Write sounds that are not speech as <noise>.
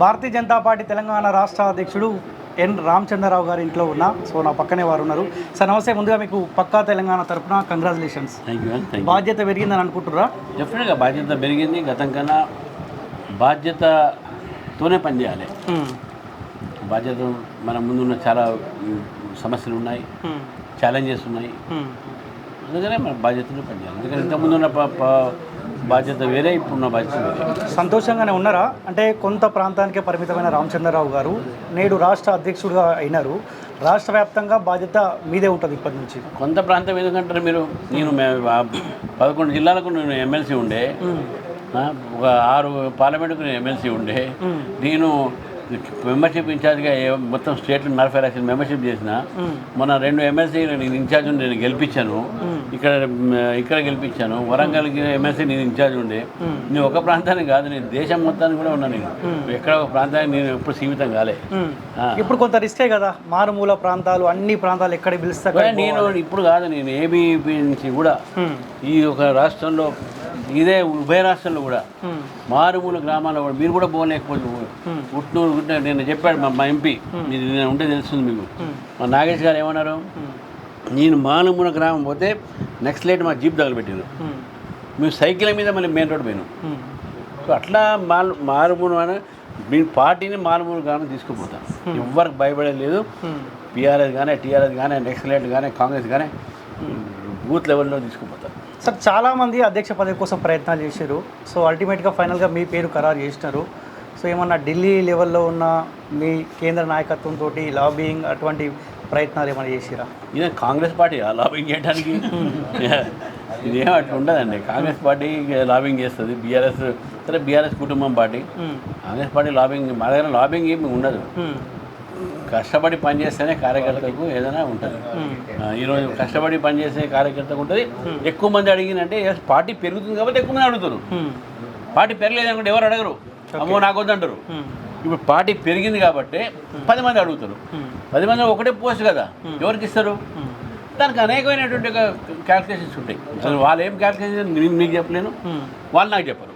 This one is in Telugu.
భారతీయ జనతా పార్టీ తెలంగాణ రాష్ట్ర అధ్యక్షుడు ఎన్ రామచంద్రరావు గారి ఇంట్లో ఉన్నా సో నా పక్కనే వారు ఉన్నారు. సార్ నమస్తే. ముందుగా మీకు పక్కా తెలంగాణ తరపున కంగ్రాచులేషన్స్. థ్యాంక్ యూ థ్యాంక్ బాధ్యత పెరిగిందని అనుకుంటున్నారా? డెఫినెట్గా బాధ్యత పెరిగింది. గతం కన్నా బాధ్యతతోనే పనిచేయాలి బాధ్యత మన ముందున్న చాలా సమస్యలు ఉన్నాయి. ఛాలెంజెస్ ఉన్నాయి. అందుకనే మన బాధ్యతను పనిచేయాలి అందుకని ఇంతకుముందు ఉన్న బాధ్యత వేరే ఇప్పుడున్న బాధ్యత వేరే. సంతోషంగానే ఉన్నారా? అంటే కొంత ప్రాంతానికే పరిమితమైన రామచంద్రరావు గారు నేడు రాష్ట్ర అధ్యక్షుడిగా అయినారు. రాష్ట్ర వ్యాప్తంగా బాధ్యత మీదే ఉంటుంది ఇప్పటి నుంచి. కొంత ప్రాంతం ఎందుకంటారు మీరు? నేను పదకొండు జిల్లాలకు నేను ఎమ్మెల్సీ ఉండే. ఒక ఆరు పార్లమెంటుకు నేను ఎమ్మెల్సీ ఉండే. నేను మెంబర్షిప్ ఇన్ఛార్జ్గా మొత్తం స్టేట్ నలభై లక్షల మెంబర్షిప్ చేసిన మొన్న రెండు ఎమ్మెల్సీ నేను ఇన్ఛార్జ్ ఉండి నేను గెలిపించాను. ఇక్కడ మ్, ఇక్కడ గెలిపించాను. వరంగల్ ఎమ్మెల్సీ నేను ఇన్ఛార్జ్ ఉండే. నేను ఒక ప్రాంతానికి కాదు నేను దేశం మొత్తానికి కూడా ఉన్నా నేను. ఎక్కడ ఒక ప్రాంతానికి నేను ఎప్పుడు సీమితం కాలే. ఇప్పుడు కొంత రిస్కే కదా మారుమూల ప్రాంతాలు అన్ని ప్రాంతాలు ఎక్కడ పిలిస్తే నేను ఇప్పుడు కాదు నేను ఏబీపీ నుంచి కూడా ఈ ఒక రాష్ట్రంలో ఇదే ఉభయ రాష్ట్రంలో కూడా. మారుమూల గ్రామాల్లో కూడా. మీరు కూడా పోలేకపోతే ఉట్నూరు గుట్ట నేను చెప్పాడు మా మా ఎంపీ. మీరు నేను ఉంటే తెలుస్తుంది మీకు. మా నాగేష్ గారు ఏమన్నారు? నేను మారుమూల గ్రామం పోతే నెక్స్ట్ లైట్ మా జీప్ తగలబెట్టాను మేము సైకిల్ మీద మళ్ళీ మెయిన్ రోడ్ పోయినాం. సో అట్లా మారు మారుమూల మీ పార్టీని మారుమూల గ్రామం తీసుకుపోతాం. ఎవ్వరికి భయపడేది లేదు. పిఆర్ఎస్ కానీ టీఆర్ఎస్ కానీ నెక్స్ట్ లైట్ కానీ కాంగ్రెస్ కానీ బూత్ లెవెల్లో తీసుకుపోతారు సార్ చాలామంది అధ్యక్ష పదవి కోసం ప్రయత్నాలు చేశారు. సో అల్టిమేట్గా ఫైనల్గా మీ పేరు ఖరారు చేసినారు. సో ఏమన్నా ఢిల్లీ లెవెల్లో ఉన్న మీ కేంద్ర నాయకత్వంతో లాబింగ్ అటువంటి ప్రయత్నాలు ఏమైనా చేసిరా? ఇదే కాంగ్రెస్ పార్టీ లాబింగ్ చేయడానికి. <laughs> ఇదేం అట్లా ఉండదండి. కాంగ్రెస్ పార్టీ లాబింగ్ చేస్తుంది. బీఆర్ఎస్ సరే బీఆర్ఎస్ కుటుంబం పార్టీ. కాంగ్రెస్ పార్టీ లాబింగ్ మా దగ్గర లాబింగ్ ఏమి ఉండదు. కష్టపడి పనిచేస్తేనే కార్యకర్తకు ఏదైనా ఉంటుంది. ఆ, ఈరోజు కష్టపడి పనిచేసే కార్యకర్తకు ఉంటుంది. ఎక్కువ మంది అడిగినంటే పార్టీ పెరుగుతుంది కాబట్టి ఎక్కువ మంది అడుగుతారు. పార్టీ పెరగలేదు అనుకుంటే ఎవరు అడగరు. అమ్మో నాకు వద్దంటారు ఇప్పుడు పార్టీ పెరిగింది కాబట్టి పది మంది అడుగుతారు. పది మంది ఒకటే పోస్ట్ కదా. ఎవరికి ఇస్తారు? దానికి అనేకమైనటువంటి క్యాల్కులేషన్స్ ఉంటాయి. అసలు వాళ్ళు ఏం క్యాల్కులేషన్ నేను మీకు చెప్పలేను. వాళ్ళు నాకు చెప్పరు.